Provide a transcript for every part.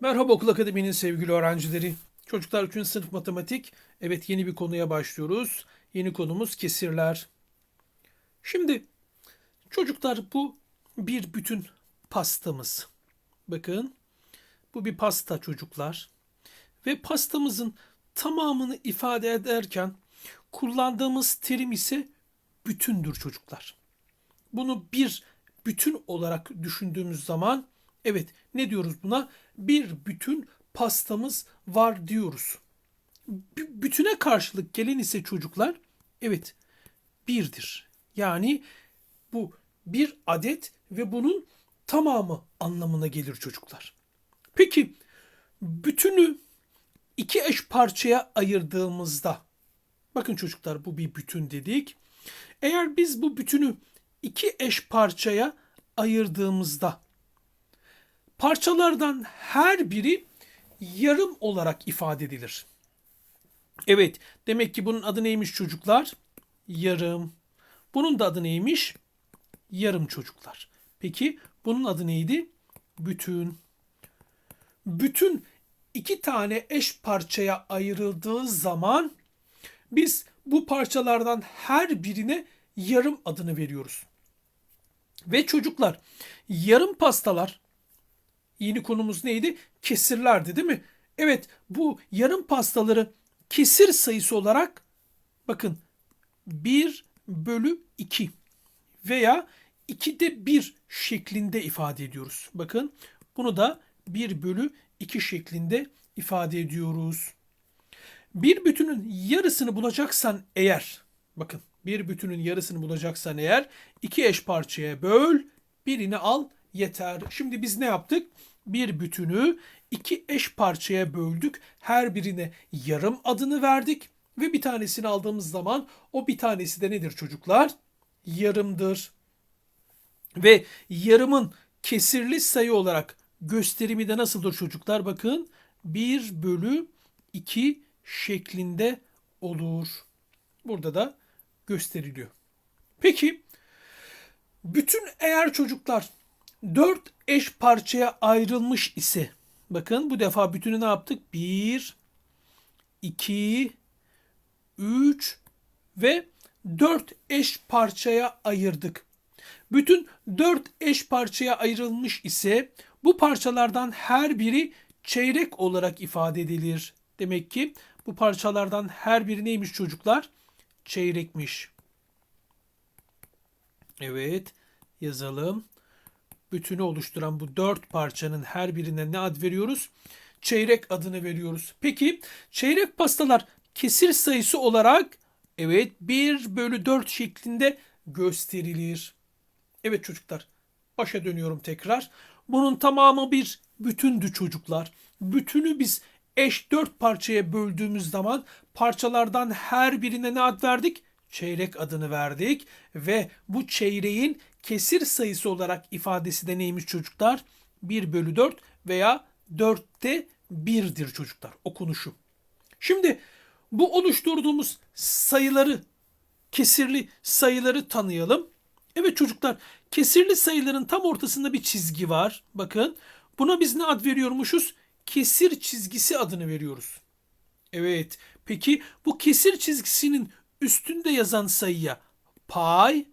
Merhaba Okul Akademi'nin sevgili öğrencileri. Çocuklar 3. sınıf matematik. Evet yeni bir konuya başlıyoruz. Yeni konumuz kesirler. Şimdi çocuklar bu bir bütün pastamız. Bakın bu bir pasta çocuklar. Ve pastamızın tamamını ifade ederken kullandığımız terim ise bütündür çocuklar. Bunu bir bütün olarak düşündüğümüz zaman evet ne diyoruz buna? Bir bütün pastamız var diyoruz. B- bütüne karşılık gelen ise çocuklar evet birdir. Yani bu bir adet ve bunun tamamı anlamına gelir çocuklar. Peki bütünü iki eş parçaya ayırdığımızda bakın çocuklar bu bir bütün dedik. Eğer biz bu bütünü iki eş parçaya ayırdığımızda parçalardan her biri yarım olarak ifade edilir. Evet, demek ki bunun adı neymiş çocuklar? Yarım. Bunun da adı neymiş? Yarım çocuklar. Peki bunun adı neydi? Bütün. Bütün iki tane eş parçaya ayrıldığı zaman biz bu parçalardan her birine yarım adını veriyoruz. Ve çocuklar yarım pastalar yeni konumuz neydi? Kesirlerdi değil mi? Evet bu yarım pastaları kesir sayısı olarak bakın 1 bölü 2 veya 2'de 1 şeklinde ifade ediyoruz. Bakın bunu da 1 bölü 2 şeklinde ifade ediyoruz. Bir bütünün yarısını bulacaksan eğer bakın bir bütünün yarısını bulacaksan eğer iki eş parçaya böl birini al yeter. Şimdi biz ne yaptık? Bir bütünü iki eş parçaya böldük. Her birine yarım adını verdik ve bir tanesini aldığımız zaman o bir tanesi de nedir çocuklar? Yarımdır. Ve yarımın kesirli sayı olarak gösterimi de nasıldır çocuklar? Bakın 1 bölü 2 şeklinde olur. Burada da gösteriliyor. Peki bütün eğer çocuklar 4 eş parçaya ayrılmış ise bakın bu defa bütünü ne yaptık? 1 2 3 ve 4 eş parçaya ayırdık. Bütün 4 eş parçaya ayrılmış ise bu parçalardan her biri çeyrek olarak ifade edilir. Demek ki bu parçalardan her biri neymiş çocuklar? Çeyrekmiş. Evet yazalım. Bütünü oluşturan bu dört parçanın her birine ne ad veriyoruz? Çeyrek adını veriyoruz. Peki çeyrek pastalar kesir sayısı olarak evet 1 bölü 4 şeklinde gösterilir. Evet çocuklar başa dönüyorum tekrar. Bunun tamamı bir bütündü çocuklar. Bütünü biz eş dört parçaya böldüğümüz zaman parçalardan her birine ne ad verdik? Çeyrek adını verdik ve bu çeyreğin kesir sayısı olarak ifadesi de neymiş çocuklar? 1 bölü 4 veya 4'te 1'dir çocuklar okunuşu. Şimdi bu oluşturduğumuz sayıları, kesirli sayıları tanıyalım. Evet çocuklar kesirli sayıların tam ortasında bir çizgi var. Bakın buna biz ne ad veriyormuşuz? Kesir çizgisi adını veriyoruz. Evet peki bu kesir çizgisinin üstünde yazan sayıya pay,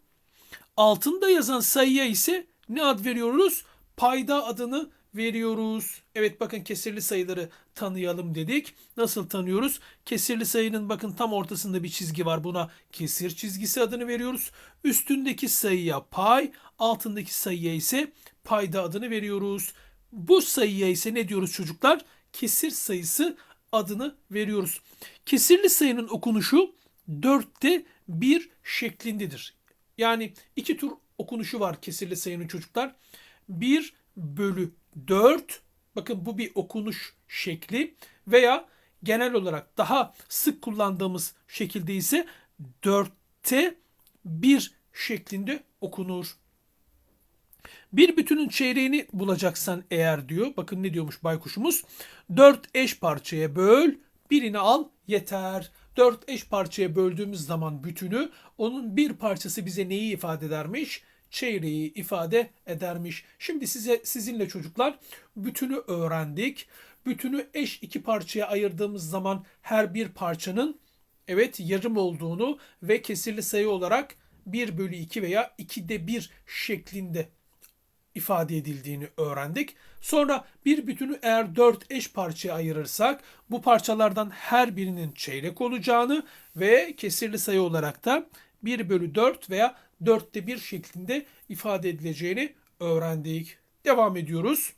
altında yazan sayıya ise ne ad veriyoruz? Payda adını veriyoruz. Evet bakın kesirli sayıları tanıyalım dedik. Nasıl tanıyoruz? Kesirli sayının bakın tam ortasında bir çizgi var. Buna kesir çizgisi adını veriyoruz. Üstündeki sayıya pay, altındaki sayıya ise payda adını veriyoruz. Bu sayıya ise ne diyoruz çocuklar? Kesir sayısı adını veriyoruz. Kesirli sayının okunuşu 4'te 1 şeklindedir. Yani iki tür okunuşu var kesirli sayının çocuklar. 1 bölü 4 bakın bu bir okunuş şekli veya genel olarak daha sık kullandığımız şekilde ise 4'te 1 şeklinde okunur. Bir bütünün çeyreğini bulacaksan eğer diyor. Bakın ne diyormuş baykuşumuz. 4 eş parçaya böl, birini al yeter. 4 eş parçaya böldüğümüz zaman bütünü onun bir parçası bize neyi ifade edermiş? çeyreği ifade edermiş. Şimdi size sizinle çocuklar bütünü öğrendik. Bütünü eş iki parçaya ayırdığımız zaman her bir parçanın evet yarım olduğunu ve kesirli sayı olarak 1 bölü 2 veya 2'de 1 şeklinde ifade edildiğini öğrendik. Sonra bir bütünü eğer 4 eş parçaya ayırırsak bu parçalardan her birinin çeyrek olacağını ve kesirli sayı olarak da 1 bölü 4 veya 4'te 1 şeklinde ifade edileceğini öğrendik. Devam ediyoruz.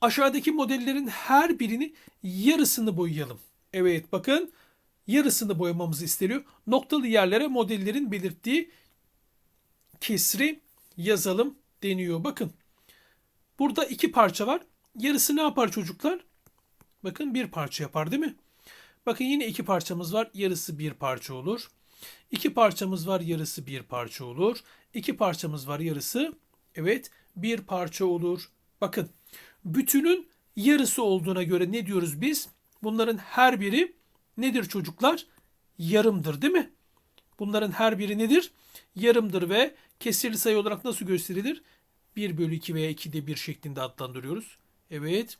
Aşağıdaki modellerin her birini yarısını boyayalım. Evet bakın yarısını boyamamızı isteniyor. Noktalı yerlere modellerin belirttiği kesri yazalım deniyor. Bakın burada iki parça var. Yarısı ne yapar çocuklar? Bakın bir parça yapar değil mi? Bakın yine iki parçamız var. Yarısı bir parça olur. İki parçamız var. Yarısı bir parça olur. İki parçamız var. Yarısı evet bir parça olur. Bakın bütünün yarısı olduğuna göre ne diyoruz biz? Bunların her biri nedir çocuklar? Yarımdır değil mi? Bunların her biri nedir? Yarımdır ve kesirli sayı olarak nasıl gösterilir? 1 bölü 2 veya 2'de 1 şeklinde adlandırıyoruz. Evet.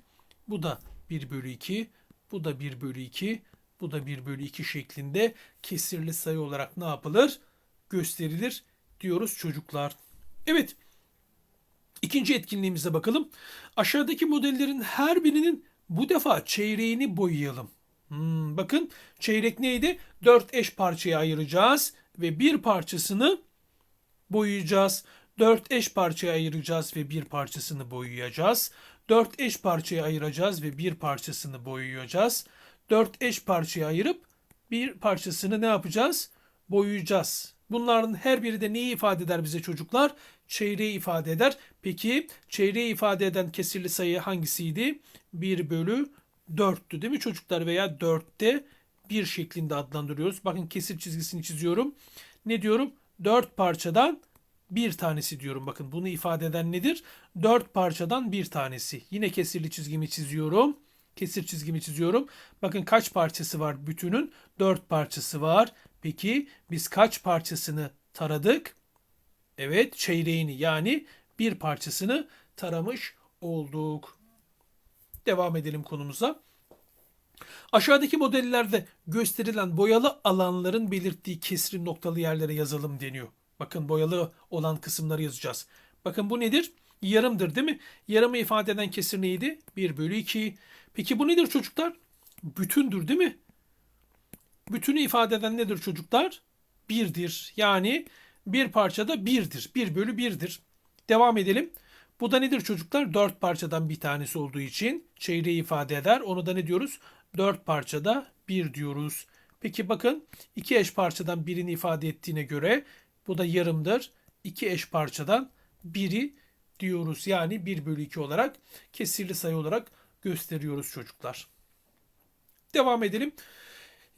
Bu da 1 bölü 2. Bu da 1 bölü 2. Bu da 1 bölü 2 şeklinde kesirli sayı olarak ne yapılır? Gösterilir diyoruz çocuklar. Evet. İkinci etkinliğimize bakalım. Aşağıdaki modellerin her birinin bu defa çeyreğini boyayalım. Hmm, bakın çeyrek neydi? 4 eş parçaya ayıracağız ve bir parçasını boyayacağız. 4 eş parçaya ayıracağız ve bir parçasını boyayacağız. 4 eş parçaya ayıracağız ve bir parçasını boyayacağız. 4 eş parçaya ayırıp bir parçasını ne yapacağız? Boyayacağız. Bunların her biri de neyi ifade eder bize çocuklar? Çeyreği ifade eder. Peki çeyreği ifade eden kesirli sayı hangisiydi? 1 bölü 4'tü değil mi çocuklar? Veya 4'te 1 şeklinde adlandırıyoruz. Bakın kesir çizgisini çiziyorum. Ne diyorum? 4 parçadan bir tanesi diyorum. Bakın bunu ifade eden nedir? 4 parçadan bir tanesi. Yine kesirli çizgimi çiziyorum. Kesir çizgimi çiziyorum. Bakın kaç parçası var bütünün? 4 parçası var. Peki biz kaç parçasını taradık? Evet çeyreğini yani bir parçasını taramış olduk. Devam edelim konumuza. Aşağıdaki modellerde gösterilen boyalı alanların belirttiği kesri noktalı yerlere yazalım deniyor. Bakın boyalı olan kısımları yazacağız. Bakın bu nedir? Yarımdır değil mi? Yarımı ifade eden kesir neydi? 1 bölü 2. Peki bu nedir çocuklar? Bütündür değil mi? Bütünü ifade eden nedir çocuklar? Birdir. Yani bir parçada birdir. 1 bölü 1'dir. Devam edelim. Bu da nedir çocuklar? 4 parçadan bir tanesi olduğu için çeyreği ifade eder. Onu da ne diyoruz? 4 parçada 1 diyoruz. Peki bakın iki eş parçadan birini ifade ettiğine göre bu da yarımdır. İki eş parçadan biri diyoruz. Yani 1 bölü 2 olarak kesirli sayı olarak gösteriyoruz çocuklar. Devam edelim.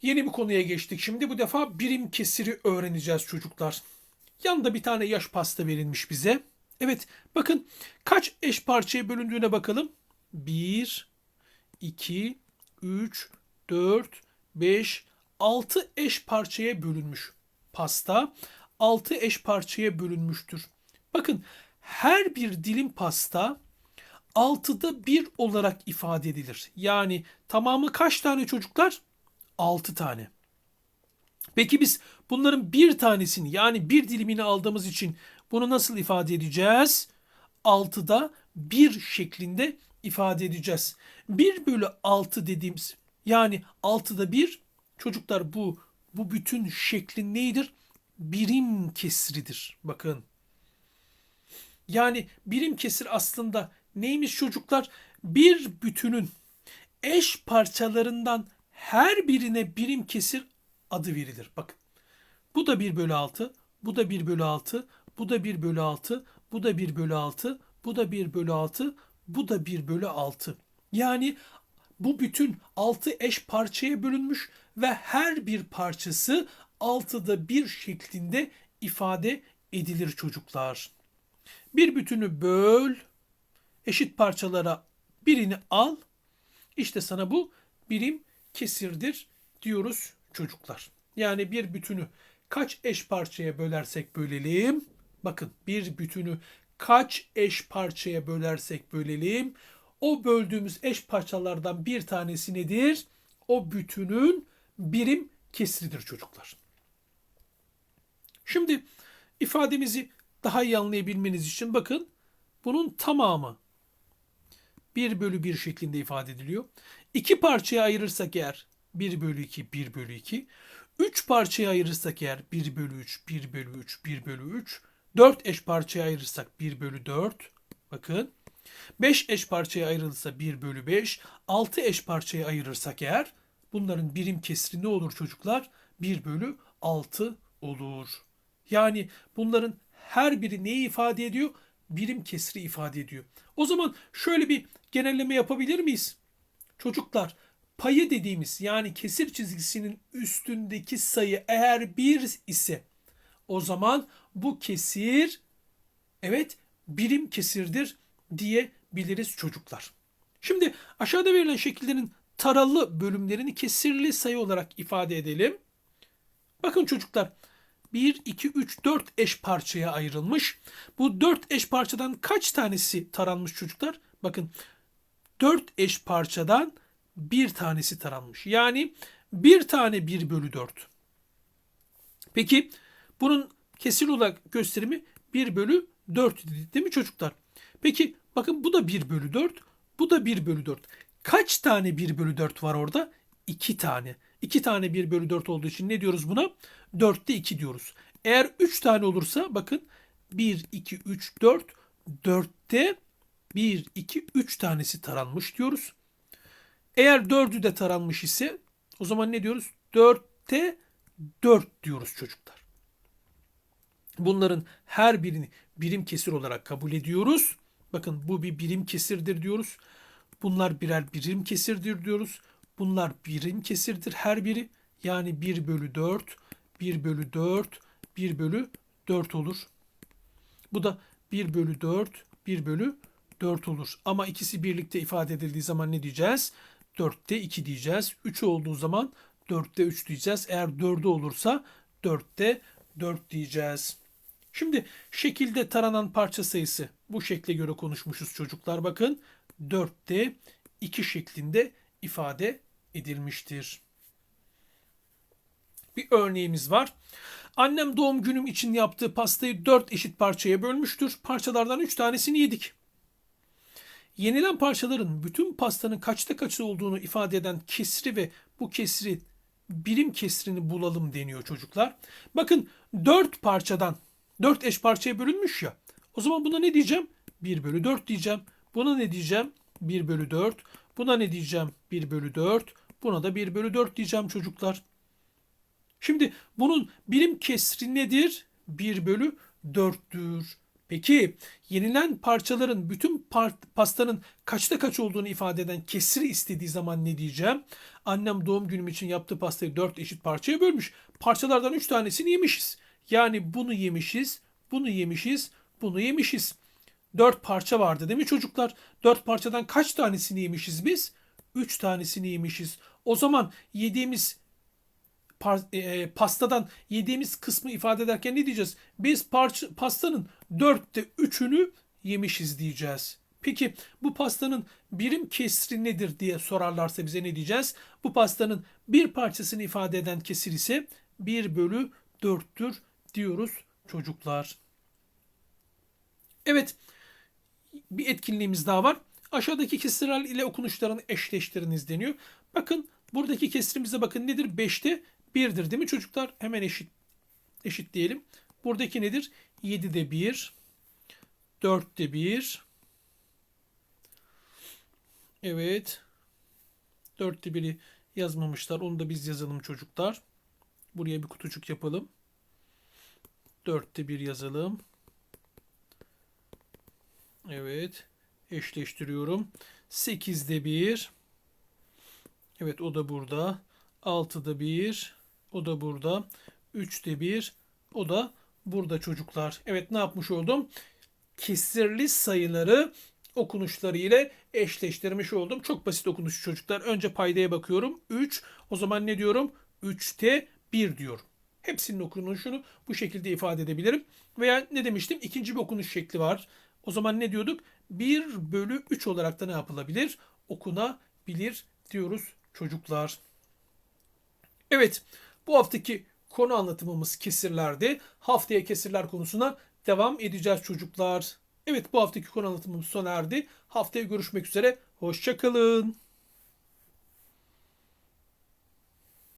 Yeni bir konuya geçtik. Şimdi bu defa birim kesiri öğreneceğiz çocuklar. Yanında bir tane yaş pasta verilmiş bize. Evet bakın kaç eş parçaya bölündüğüne bakalım. 1, 2, 3, 4, 5, 6 eş parçaya bölünmüş pasta. 6 eş parçaya bölünmüştür. Bakın her bir dilim pasta 6'da 1 olarak ifade edilir. Yani tamamı kaç tane çocuklar? 6 tane. Peki biz bunların bir tanesini yani bir dilimini aldığımız için bunu nasıl ifade edeceğiz? 6'da 1 şeklinde ifade edeceğiz. 1 bölü 6 dediğimiz yani 6'da 1 çocuklar bu bu bütün şeklin neydir? Birim kesridir. Bakın. Yani birim kesir aslında neymiş çocuklar? Bir bütünün eş parçalarından her birine birim kesir adı verilir. Bakın. Bu da 1 bölü 6, bu da 1 bölü 6, bu da 1 bölü 6, bu da 1 bölü 6, bu da 1 bölü 6, bu da 1 bölü 6. Yani bu bütün 6 eş parçaya bölünmüş ve her bir parçası 6'da 1 şeklinde ifade edilir çocuklar. Bir bütünü böl, eşit parçalara birini al. İşte sana bu birim kesirdir diyoruz çocuklar. Yani bir bütünü kaç eş parçaya bölersek bölelim. Bakın bir bütünü kaç eş parçaya bölersek bölelim. O böldüğümüz eş parçalardan bir tanesi nedir? O bütünün birim kesridir çocuklar. Şimdi ifademizi daha iyi anlayabilmeniz için bakın bunun tamamı 1 bölü 1 şeklinde ifade ediliyor. İki parçaya ayırırsak eğer 1 bölü 2, 1 bölü 2. 3 parçaya ayırırsak eğer 1 bölü 3, 1 bölü 3, 1 bölü 3. 4 eş parçaya ayırırsak 1 bölü 4. Bakın. 5 eş parçaya ayrılırsa 1 bölü 5. 6 eş parçaya ayırırsak eğer bunların birim kesri ne olur çocuklar? 1 bölü 6 olur. Yani bunların her biri neyi ifade ediyor? Birim kesri ifade ediyor. O zaman şöyle bir genelleme yapabilir miyiz? Çocuklar payı dediğimiz yani kesir çizgisinin üstündeki sayı eğer 1 ise o zaman bu kesir evet birim kesirdir diyebiliriz çocuklar. Şimdi aşağıda verilen şekillerin taralı bölümlerini kesirli sayı olarak ifade edelim. Bakın çocuklar 1, 2, 3, 4 eş parçaya ayrılmış. Bu 4 eş parçadan kaç tanesi taranmış çocuklar? Bakın 4 eş parçadan bir tanesi taranmış. Yani bir tane 1 bölü 4. Peki bunun kesir olarak gösterimi 1 bölü 4 değil mi çocuklar? Peki bakın bu da 1 bölü 4. Bu da 1 bölü 4. Kaç tane 1 bölü 4 var orada? 2 tane. 2 tane 1 bölü 4 olduğu için ne diyoruz buna? 4'te 2 diyoruz. Eğer 3 tane olursa bakın 1, 2, 3, 4. 4'te 1, 2, 3 tanesi taranmış diyoruz. Eğer 4'ü de taranmış ise o zaman ne diyoruz? 4'te 4 diyoruz çocuklar. Bunların her birini birim kesir olarak kabul ediyoruz. Bakın bu bir birim kesirdir diyoruz. Bunlar birer birim kesirdir diyoruz. Bunlar birim kesirdir her biri. Yani 1 bölü 4, 1 bölü 4, 1 bölü 4 olur. Bu da 1 bölü 4, 1 bölü 4 olur. Ama ikisi birlikte ifade edildiği zaman ne diyeceğiz? 4'te 2 diyeceğiz. 3 olduğu zaman 4'te 3 diyeceğiz. Eğer 4'ü olursa 4'te 4 diyeceğiz. Şimdi şekilde taranan parça sayısı bu şekle göre konuşmuşuz çocuklar. Bakın 4'te 2 şeklinde ifade edilmiştir. Bir örneğimiz var. Annem doğum günüm için yaptığı pastayı 4 eşit parçaya bölmüştür. Parçalardan 3 tanesini yedik. Yenilen parçaların bütün pastanın kaçta kaçta olduğunu ifade eden kesri ve bu kesri birim kesrini bulalım deniyor çocuklar. Bakın 4 parçadan 4 eş parçaya bölünmüş ya. O zaman buna ne diyeceğim? 1 bölü 4 diyeceğim. Buna ne diyeceğim? 1 bölü 4. Buna ne diyeceğim? 1 bölü 4. Buna da 1 bölü 4 diyeceğim çocuklar. Şimdi bunun birim kesri nedir? 1 bölü 4'tür. Peki yenilen parçaların bütün par- pastanın kaçta kaç olduğunu ifade eden kesri istediği zaman ne diyeceğim? Annem doğum günüm için yaptığı pastayı 4 eşit parçaya bölmüş. Parçalardan 3 tanesini yemişiz. Yani bunu yemişiz, bunu yemişiz, bunu yemişiz. 4 parça vardı değil mi çocuklar? 4 parçadan kaç tanesini yemişiz biz? 3 tanesini yemişiz. O zaman yediğimiz par- e, pastadan yediğimiz kısmı ifade ederken ne diyeceğiz? Biz parça, pastanın dörtte üçünü yemişiz diyeceğiz. Peki bu pastanın birim kesri nedir diye sorarlarsa bize ne diyeceğiz? Bu pastanın bir parçasını ifade eden kesir ise 1 bölü 4'tür diyoruz çocuklar. Evet bir etkinliğimiz daha var. Aşağıdaki kesirler ile okunuşlarını eşleştiriniz deniyor. Bakın buradaki kesrimize bakın nedir? 5'te 1'dir değil mi çocuklar? Hemen eşit eşit diyelim. Buradaki nedir? 7'de 1, 4'te 1. Evet. 4'te 1'i yazmamışlar. Onu da biz yazalım çocuklar. Buraya bir kutucuk yapalım. 4'te 1 yazalım. Evet. Eşleştiriyorum. 8'de 1. Evet o da burada. 6'da 1. O da burada. 3'te 1. O da burada çocuklar. Evet ne yapmış oldum? Kesirli sayıları okunuşları ile eşleştirmiş oldum. Çok basit okunuş çocuklar. Önce paydaya bakıyorum. 3. O zaman ne diyorum? 3'te 1 diyorum. Hepsinin okunuşunu bu şekilde ifade edebilirim. Veya ne demiştim? İkinci bir okunuş şekli var. O zaman ne diyorduk? 1 bölü 3 olarak da ne yapılabilir? Okunabilir diyoruz çocuklar. Evet bu haftaki konu anlatımımız kesirlerde. Haftaya kesirler konusuna devam edeceğiz çocuklar. Evet bu haftaki konu anlatımımız sona erdi. Haftaya görüşmek üzere. Hoşçakalın.